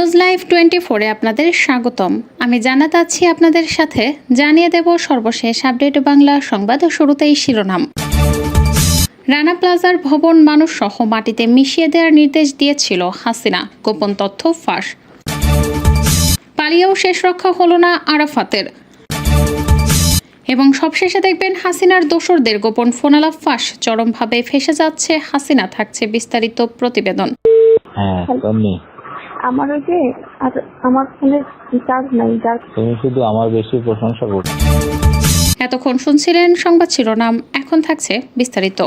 News live twenty ফোরে আপনাদের স্বাগতম। আমি জানাতে আছি আপনাদের সাথে। জানিয়ে দেব সর্বশেষ আপডেট বাংলা সংবাদ শুরুতেই শিরোনাম। রানা প্লাজার ভবন মানুষ সহ মাটিতে মিশিয়ে দেওয়ার নির্দেশ দিয়েছিল হাসিনা। গোপন তথ্য ফাঁস। পালিয়েও শেষ রক্ষা হল না আরাফাতের। এবং সবশেষে দেখবেন হাসিনার দোসরদের গোপন ফোনালাপ ফাঁস। চরমভাবে ফেসে যাচ্ছে হাসিনা, থাকছে বিস্তারিত প্রতিবেদন। হ্যাঁ আমার ওই যে আর আমার ফোনে রিচার্জ নাই যার তুমি শুধু আমার বেশি প্রশংসা করছ এতক্ষণ শুনছিলেন সংবাদ শিরোনাম এখন থাকছে বিস্তারিত।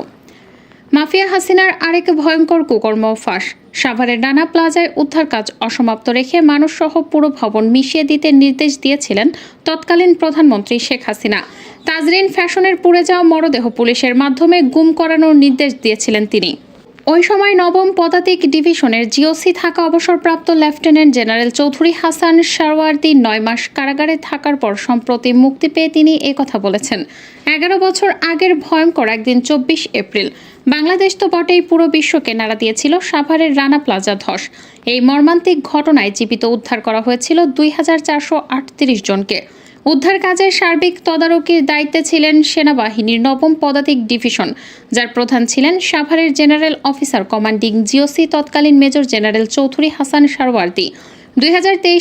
মাফিয়া হাসিনার আরেক ভয়ঙ্কর কুকর্ম ফাঁস। সাভারের ডানা প্লাজায় উদ্ধার কাজ অসমাপ্ত রেখে মানুষসহ পুরো ভবন মিশিয়ে দিতে নির্দেশ দিয়েছিলেন তৎকালীন প্রধানমন্ত্রী শেখ হাসিনা। তাজরিন ফ্যাশনের পুড়ে যাওয়া মরদেহ পুলিশের মাধ্যমে গুম করানোর নির্দেশ দিয়েছিলেন তিনি। ওই সময় নবম পদাতিক ডিভিশনের জিওসি থাকা অবসরপ্রাপ্ত লেফটেন্যান্ট জেনারেল চৌধুরী হাসান শারওয়ার্দি নয় মাস কারাগারে থাকার পর সম্প্রতি মুক্তি পেয়ে তিনি একথা বলেছেন। এগারো বছর আগের ভয়ঙ্কর একদিন চব্বিশ এপ্রিল। বাংলাদেশ তো বটেই পুরো বিশ্বকে নাড়া দিয়েছিল সাভারের রানা প্লাজা ধস। এই মর্মান্তিক ঘটনায় জীবিত উদ্ধার করা হয়েছিল দুই হাজার চারশো আটত্রিশ জনকে। উদ্ধার কাজের সার্বিক তদারকির দায়িত্বে ছিলেন সেনাবাহিনীর নবম পদাতিক ডিভিশন, যার প্রধান ছিলেন সাভারের জেনারেল অফিসার কমান্ডিং জিওসি, তৎকালীন মেজর জেনারেল চৌধুরী হাসান সারওয়ার্দি। দুই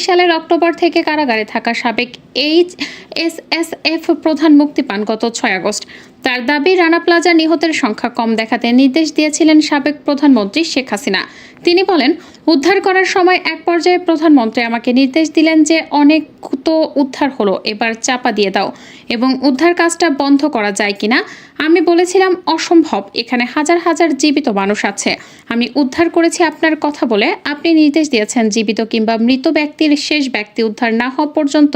সালের অক্টোবর থেকে কারাগারে থাকা সাবেক এইচ এস এস এফ প্রধান মুক্তি পান গত ছয় আগস্ট। তার দাবি, রানা প্লাজা নিহতের সংখ্যা কম দেখাতে নির্দেশ দিয়েছিলেন সাবেক প্রধানমন্ত্রী শেখ হাসিনা। তিনি বলেন, উদ্ধার করার সময় এক পর্যায়ে প্রধানমন্ত্রী আমাকে নির্দেশ দিলেন যে অনেক তো উদ্ধার হলো, এবার চাপা দিয়ে দাও এবং উদ্ধার কাজটা বন্ধ করা যায় কিনা? আমি বলেছিলাম, অসম্ভব, এখানে হাজার হাজার জীবিত মানুষ আছে। আমি উদ্ধার করেছি আপনার কথা বলে। আপনি নির্দেশ দিয়েছেন জীবিত কিংবা মৃত ব্যক্তির শেষ ব্যক্তি উদ্ধার না হওয়া পর্যন্ত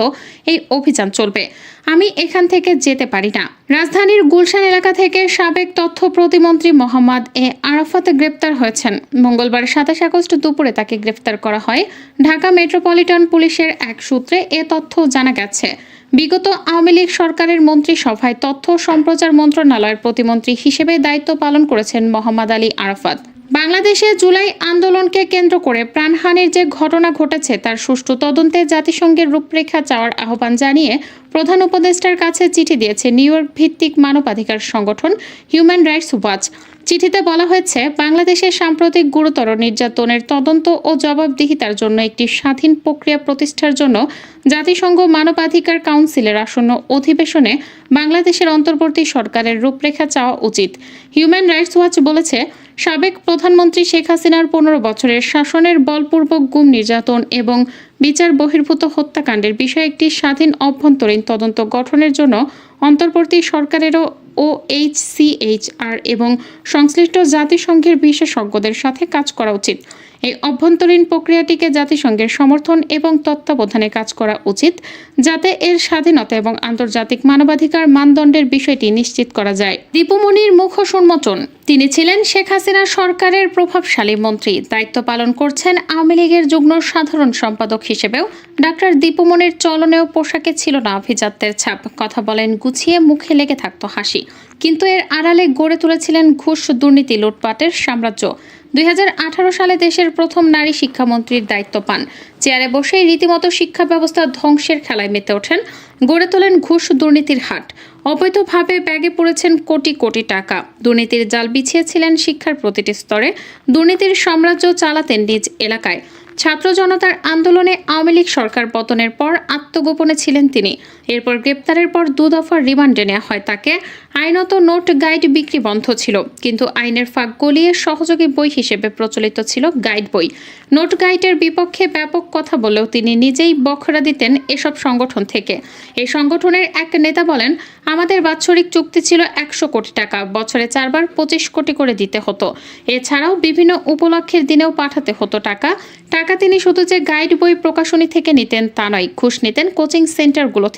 এই অভিযান চলবে। আমি এখান থেকে যেতে পারি না। রাজধানীর গুলশান এলাকা থেকে সাবেক তথ্য প্রতিমন্ত্রী মোহাম্মদ এ আরাফাত গ্রেপ্তার হয়েছেন। মঙ্গলবার সাতাশ আগস্ট দুপুরে তাকে গ্রেপ্তার করা হয়। ঢাকা মেট্রোপলিটন পুলিশের এক সূত্রে এ তথ্য জানা গেছে। বিগত আওয়ামী লীগ সরকারের মন্ত্রিসভায় তথ্য সম্প্রচার মন্ত্রণালয়ের প্রতিমন্ত্রী হিসেবে দায়িত্ব পালন করেছেন মোহাম্মদ আলী আরাফাত। বাংলাদেশে জুলাই আন্দোলনকে কেন্দ্র করে প্রাণহানির যে ঘটনা ঘটেছে, তার সুষ্ঠু তদন্তে জাতিসংঘের রূপরেখা চাওয়ার আহ্বান জানিয়ে প্রধান উপদেষ্টার কাছে চিঠি দিয়েছে নিউ ইয়র্ক ভিত্তিক মানবাধিকার সংগঠন হিউম্যান রাইটস ওয়াচ। চিঠিতে বলা হয়েছে, বাংলাদেশের সাম্প্রতিক গুরুতর নির্যাতনের তদন্ত ও জবাবদিহিতার জন্য একটি স্বাধীন প্রক্রিয়া প্রতিষ্ঠার জন্য জাতিসংঘ মানবাধিকার কাউন্সিলের আসন্ন অধিবেশনে বাংলাদেশের অন্তর্বর্তী সরকারের রূপরেখা চাওয়া উচিত। হিউম্যান রাইটস ওয়াচ বলেছে সাবেক প্রধানমন্ত্রী শেখ হাসিনার পনেরো বছরের শাসনের বলপূর্বক গুম নির্যাতন এবং বিচার বহির্ভূত হত্যাকাণ্ডের বিষয়ে একটি স্বাধীন অভ্যন্তরীণ তদন্ত গঠনের জন্য অন্তর্বর্তী সরকারেরও ও এইচসিএইচআর এবং সংশ্লিষ্ট জাতিসংঘের বিশেষজ্ঞদের সাথে কাজ করা উচিত। এই অভ্যন্তরীণ প্রক্রিয়াটিকে জাতিসংঘের সমর্থন এবং তত্ত্বাবধানে কাজ করা উচিত যাতে এর স্বাধীনতা এবং আন্তর্জাতিক মানবাধিকার মানদণ্ডের বিষয়টি নিশ্চিত করা যায়। দীপুমণির মুখোশ উন্মোচন তিনি ছিলেন শেখ হাসিনা সরকারের প্রভাবশালী মন্ত্রী। দায়িত্ব পালন করছেন আওয়ামী লীগের যুগ্ম সাধারণ সম্পাদক হিসেবেও। ডাক্তার দীপুমণির চলনেও পোশাকে ছিল না আভিজাত্যের ছাপ। কথা বলেন, গুছিয়ে মুখে লেগে থাকত হাসি। কিন্তু এর আড়ালে গড়ে তুলেছিলেন ঘুষ দুর্নীতি লুটপাটের সাম্রাজ্য। দুই হাজার আঠারো সালে দেশের প্রথম নারী শিক্ষামন্ত্রীর দায়িত্ব পান। চেয়ারে বসেই রীতিমতো শিক্ষা ব্যবস্থা ধ্বংসের খেলায় মেতে ওঠেন। গড়ে তোলেন ঘুষ দুর্নীতির হাট। অবৈধভাবে ব্যাগে পড়েছেন কোটি কোটি টাকা। দুর্নীতির জাল বিছিয়েছিলেন শিক্ষার প্রতিটি স্তরে। দুর্নীতির সাম্রাজ্য চালাতেন নিজ এলাকায়। ছাত্র জনতার আন্দোলনে আওয়ামী লীগ সরকার পতনের পর আত্মগোপনে ছিলেন তিনি। এরপর গ্রেপ্তারের পর দু দফার রিমান্ডে নেওয়া হয় তাকে। আইনত নোট গাইড বিক্রি বন্ধ ছিল, কিন্তু আইনের ফাঁক গলিয়ে সহযোগী বই হিসেবে প্রচলিত ছিল গাইড বই। নোট গাইডের বিপক্ষে ব্যাপক কথা বলেও তিনি নিজেই বখরা দিতেন এসব সংগঠন থেকে। এই সংগঠনের এক নেতা বলেন, আমাদের বাৎসরিক চুক্তি ছিল একশো কোটি টাকা, বছরে চারবার পঁচিশ কোটি করে দিতে হতো। এছাড়াও বিভিন্ন উপলক্ষের দিনেও পাঠাতে হতো টাকা। টাকা তিনি শুধু যে গাইড বই প্রকাশনী থেকে নিতেন তা নয়, ঘুষ নিতেন কোচিং সেন্টারগুলো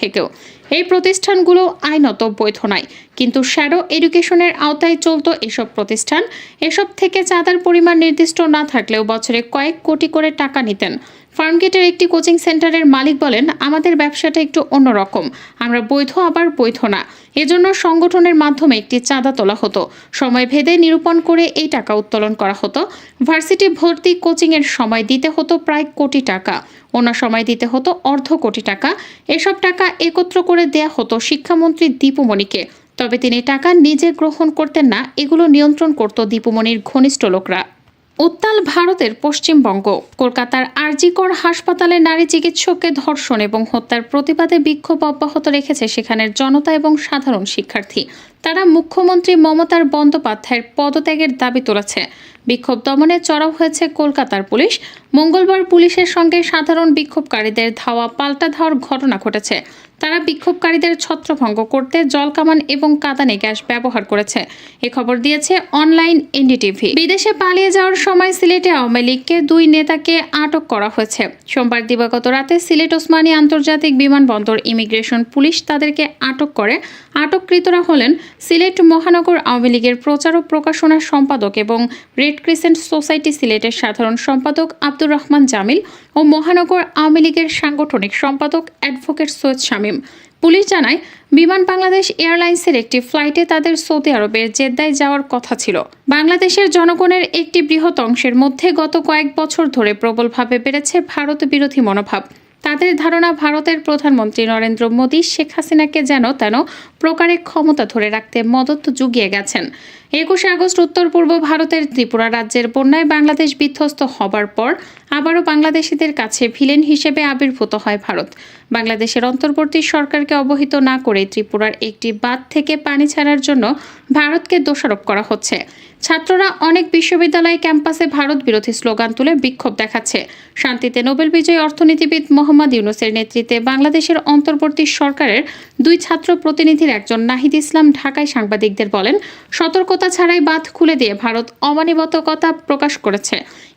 এই প্রতিষ্ঠানগুলো আইনত বৈধ নয় কিন্তু শ্যাডো এডুকেশনের আওতায় চলতো এসব প্রতিষ্ঠান। এসব থেকে চাঁদার পরিমাণ নির্দিষ্ট না থাকলেও বছরে কয়েক কোটি করে টাকা নিতেন। ফার্মগেটের একটি কোচিং সেন্টারের মালিক বলেন, আমাদের ব্যবসাটা একটু অন্যরকম। আমরা বৈধ, আবার বৈধ না। এজন্য সংগঠনের মাধ্যমে একটি চাঁদা তোলা হতো। সময় ভেদে নিরূপণ করে এই টাকা উত্তোলন করা হতো। ভার্সিটি ভর্তি কোচিংয়ের সময় দিতে হতো প্রায় কোটি টাকা। অন্য সময় দিতে হতো অর্ধ কোটি টাকা। এসব টাকা একত্র করে দেয়া হতো শিক্ষামন্ত্রী দীপুমণিকে। তবে তিনি টাকা নিজে গ্রহণ করতেন না, এগুলো নিয়ন্ত্রণ করত দীপুমণির ঘনিষ্ঠ লোকরা। উত্তাল ভারতের পশ্চিমবঙ্গ। কলকাতার আরজিকর হাসপাতালে নারী চিকিৎসককে ধর্ষণ এবং হত্যার প্রতিবাদে বিক্ষোভ অব্যাহত রেখেছে সেখানের জনতা এবং সাধারণ শিক্ষার্থী। তারা মুখ্যমন্ত্রী মমতার বন্দ্যোপাধ্যায়ের পদত্যাগের দাবি তুলেছে। বিক্ষোভ দমনে চড়াও হয়েছে কলকাতার পুলিশ। মঙ্গলবার পুলিশের সঙ্গে সাধারণ বিক্ষোভকারীদের ধাওয়া পাল্টা ধাওয়ার ঘটনা ঘটেছে। তারা বিক্ষোভকারীদের ছত্রভঙ্গ করতে জলকামান এবং কাদানে গ্যাস ব্যবহার করেছে। এ খবর দিয়েছে অনলাইন এনডিটিভি। বিদেশে পালিয়ে যাওয়ার সময় সিলেটে আওয়ামী লীগকে দুই নেতাকে আটক করা হয়েছে। সোমবার দিবাগত রাতে সিলেট ওসমানী আন্তর্জাতিক বিমানবন্দর ইমিগ্রেশন পুলিশ তাদেরকে আটক করে আটককৃতরা হলেন সিলেট মহানগর আওয়ামী লীগের প্রচার ও প্রকাশনা সম্পাদক এবং রেড ক্রিসেন্ট সোসাইটি সিলেটের সাধারণ সম্পাদক আব্দুর রহমান জামিল ও মহানগর আওয়ামী লীগের সাংগঠনিক সম্পাদক অ্যাডভোকেট সৈয়দ শামীম। পুলিশ জানায়, বিমান বাংলাদেশ এয়ারলাইন্সের একটি ফ্লাইটে তাদের সৌদি আরবের জেদ্দায় যাওয়ার কথা ছিল। বাংলাদেশের জনগণের একটি বৃহৎ অংশের মধ্যে গত কয়েক বছর ধরে প্রবলভাবে বেড়েছে ভারত বিরোধী মনোভাব। তাদের ধারণা ভারতের প্রধানমন্ত্রী নরেন্দ্র মোদী শেখ হাসিনাকে যেন তেন প্রকারে ক্ষমতা ধরে রাখতে মদত জুগিয়ে গেছেন। একুশে আগস্ট উত্তর পূর্ব ভারতের ত্রিপুরা রাজ্যের বন্যায় বাংলাদেশ বিধ্বস্ত হবার পর আবারও বাংলাদেশিদের কাছে ভিলেন হিসেবে আবির্ভূত হয় ভারত। বাংলাদেশের অন্তর্বর্তী সরকারকে অবহিত না করে ত্রিপুরার একটি বাঁধ থেকে পানি ছাড়ার জন্য ভারতকে দোষারোপ করা হচ্ছে। ছাত্ররা অনেক বিশ্ববিদ্যালয় ক্যাম্পাসে ভারত বিরোধী স্লোগান তুলে বিক্ষোভ দেখাচ্ছে। শান্তিতে নোবেল বিজয়ী অর্থনীতিবিদ মোহাম্মদ ইউনুসের নেতৃত্বে বাংলাদেশের অন্তর্বর্তী সরকারের দুই ছাত্র প্রতিনিধির একজন নাহিদ ইসলাম ঢাকায় সাংবাদিকদের বলেন, সতর্কতা ছাড়াই বাঁধ খুলে দিয়ে ভারত অমানবিকতা প্রকাশ করেছে।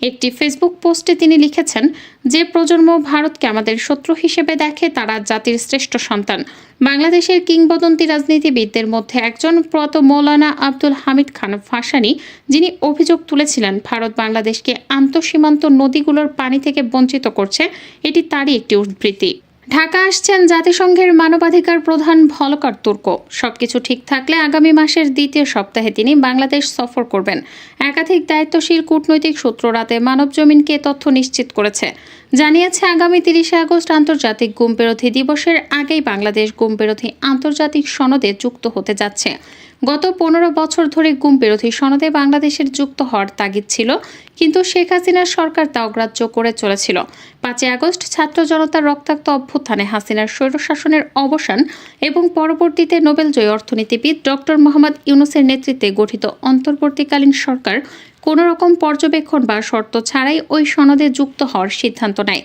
একটি ফেসবুক পোস্টে তিনি লিখেছেন যে প্রজন্ম ভারতকে আমাদের শত্রু হিসেবে দেখে তারা জাতির শ্রেষ্ঠ সন্তান। বাংলাদেশের কিংবদন্তি রাজনীতিবিদদের মধ্যে একজন প্রয়াত মৌলানা আব্দুল হামিদ খান ফাসানি যিনি অভিযোগ তুলেছিলেন ভারত বাংলাদেশকে আন্তঃসীমান্ত নদীগুলোর পানি থেকে বঞ্চিত করছে, এটি তারই একটি উদ্ধৃতি। ঢাকা আসছেন জাতিসংঘের মানবাধিকার প্রধান ভলকার তুর্ক। সবকিছু ঠিক থাকলে আগামী মাসের দ্বিতীয় সপ্তাহে তিনি বাংলাদেশ সফর করবেন। একাধিক দায়িত্বশীল কূটনৈতিক সূত্র রাতে মানবজমিনকে তথ্য নিশ্চিত করেছে। জানিয়েছে, আগামী তিরিশে আগস্ট আন্তর্জাতিক গুম বিরোধী দিবসের আগেই বাংলাদেশ গুম বিরোধী আন্তর্জাতিক সনদে যুক্ত হতে যাচ্ছে। গত পনেরো বছর ধরে গুম বিরোধী সনদে বাংলাদেশের যুক্ত হওয়ার তাগিদ ছিল, কিন্তু শেখ হাসিনার সরকার তা অগ্রাহ্য করে চলেছিল। পাঁচই আগস্ট ছাত্র জনতার রক্তাক্ত অভ্যুত্থানে হাসিনার স্বৈরশাসনের অবসান এবং পরবর্তীতে নোবেলজয়ী অর্থনীতিবিদ ডক্টর মোহাম্মদ ইউনুসের নেতৃত্বে গঠিত অন্তর্বর্তীকালীন সরকার কোনো রকম পর্যবেক্ষণ বা শর্ত ছাড়াই ওই সনদে যুক্ত হওয়ার সিদ্ধান্ত নেয়।